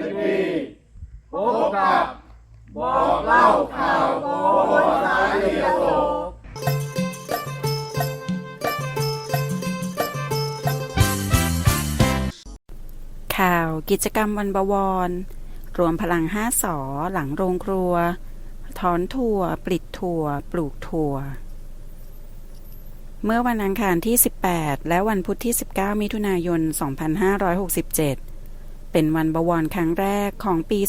มิทรีพบกับบอกเล่าข่าวโบราณสาลีโกข่าวกิจกรรมวันบวร รวมพลังห้าสอหลังโรงครัว ถอนถั่ว ปลิดถั่ว ปลูกถั่ว เมื่อวันอังคารที่ 18 และวันพุธที่ 19 มิถุนายน 2567 เป็นวันบวรครั้งแรกของปี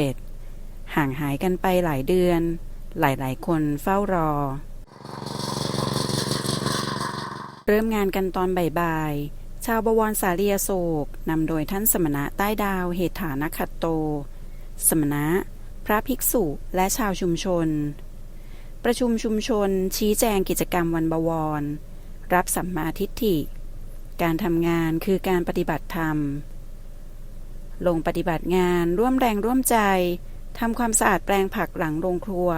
2567 ห่างหายกันไปหลายเดือน หลายๆ คนเฝ้ารอ เริ่มงานกันตอนบ่ายๆ ชาวบวรสาลีอโศกนำโดยท่านสมณะใต้ดาวเหตุฐานขัตโต สมณะ พระภิกษุและชาวชุมชน ประชุมชุมชนชี้แจงกิจกรรมวันบวร รับสัมมาทิฏฐิ การทำงานคือการปฏิบัติธรรม ลงปฏิบัติงานร่วมแรงร่วมใจทำความสะอาดแปลงผักหลังโรงครัว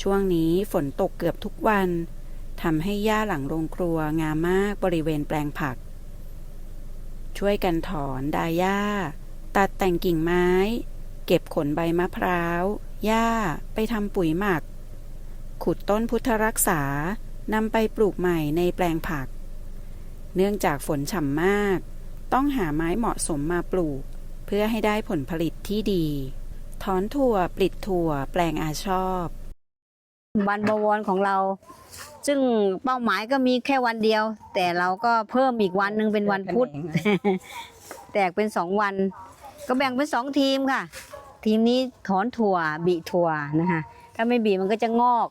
ช่วงนี้ฝนตกเกือบทุกวันทำให้หญ้าหลังโรงครัวงามมากบริเวณแปลงผัก ช่วยกันถอนดาหญ้า ตัดแต่งกิ่งไม้ เก็บขนใบมะพร้าวหญ้าไปทำปุ๋ยหมัก ขุดต้นพุทธรักษานำไปปลูกใหม่ในแปลงผัก เนื่องจากฝนฉ่ำมาก ต้องหาไม้เหมาะสมมาปลูก พื่อให้ได้ผลผลิตที่ดี ถอนถั่วปลิดถั่ว แปลงอาชอบ วันบวรของเรา ซึ่งเป้าหมายก็มีแค่วันเดียว แต่เราก็เพิ่มอีกวันหนึ่งเป็นวันพุธ แตกเป็นสองวัน ก็แบ่งเป็นสองทีมค่ะ ทีมนี้ถอนถั่วบีถั่วนะคะถ้าไม่บีมันก็จะงอก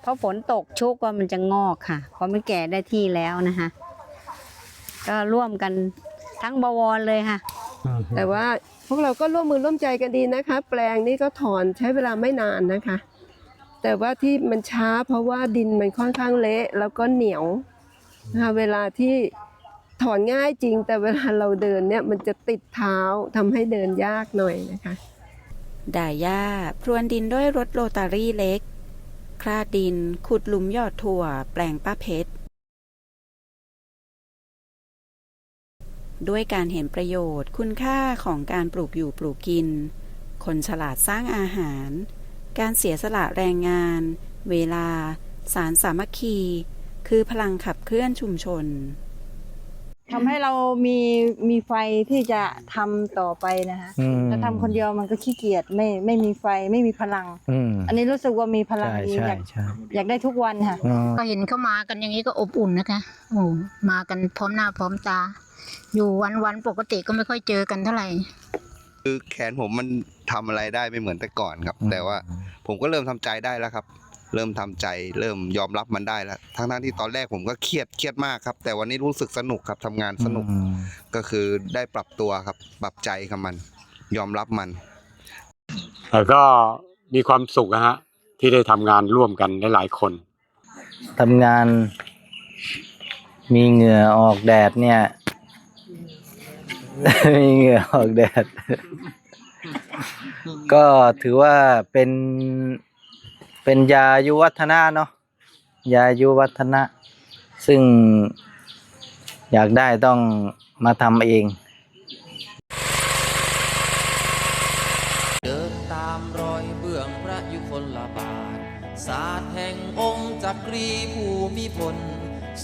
เพราะฝนตกชุกว่ามันจะงอกค่ะเพราะมันแก่ได้ที่แล้วนะคะ ก็ร่วมกันทั้งบวรเลยค่ะ แต่ว่าพวกเราก็ร่วมมือร่วมใจกันดีนะคะ แปลงนี่ก็ถอนใช้เวลาไม่นานนะคะ แต่ว่าที่มันช้าเพราะว่าดินมันค่อนข้างเละแล้วก็เหนียวนะคะเวลาที่ถอนง่ายจริง แต่เวลาเราเดินเนี่ยมันจะติดเท้าทำให้เดินยากหน่อยนะคะด่าหญ้าพรวนดินด้วยรถโรตารี่เล็ก คลาดดินขุดหลุมหยอดถั่ว แปลงป้าเพชร ด้วยการเห็นประโยชน์คุณค่าของการปลูกอยู่ปลูกกิน คนฉลาดสร้างอาหาร การเสียสละแรงงาน เวลา สารสามัคคี คือพลังขับเคลื่อนชุมชนทำให้เรามีมีไฟที่จะทำต่อไปนะคะอืมถ้าทำคนเดียวมันก็ขี้เกียจไม่ไม่มีไฟไม่มีพลังอืมอันนี้รู้สึกว่ามีพลังใช่ดีใช่อยากใช่อยากได้ทุกวันค่ะอ๋อก็เห็นเขามากันอย่างนี้ก็อบอุ่นนะคะโอ้มากันพร้อมหน้าพร้อมตา อยู่วันวันๆปกติก็ไม่ค่อยเจอกันเท่าไหร่คือแขนผมมันทำอะไรได้ไม่เหมือนแต่ก่อนครับ แต่ว่าผมก็เริ่มทำใจได้แล้วครับ เริ่มทำใจ เริ่มยอมรับมันได้แล้วทั้งทั้งๆที่ตอนแรกผมก็เครียดเครียดมากครับ แต่วันนี้รู้สึกสนุกครับทำงานสนุกอืมก็คือได้ปรับตัวครับ ปรับใจกับมัน ยอมรับมัน แต่ก็มีความสุขนะฮะ ที่ได้ทำงานร่วมกันหลายๆคน ทำงาน มีเหงื่อออกแดดเนี่ย มีเหงื่อออกแดด ก็ถือว่าเป็นเป็นยายุวัฒนะเนาะยายุวัฒนะ ซึ่งอยากได้ต้องมาทำเองเดินตามรอยเบื้องพระยุคลบาทศาสตร์แห่งองค์จักรีภูมิพล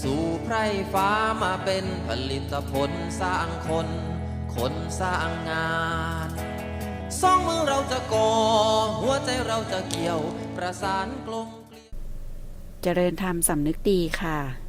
สู่ไพร่ฟ้ามาเป็นผลิตผลสร้างคน คนสร้างงานสองมือเราจะก่อ หัวใจเราจะเกี่ยวประสานกลมเกลียวเจริญธรรมสำนึกดีค่ะ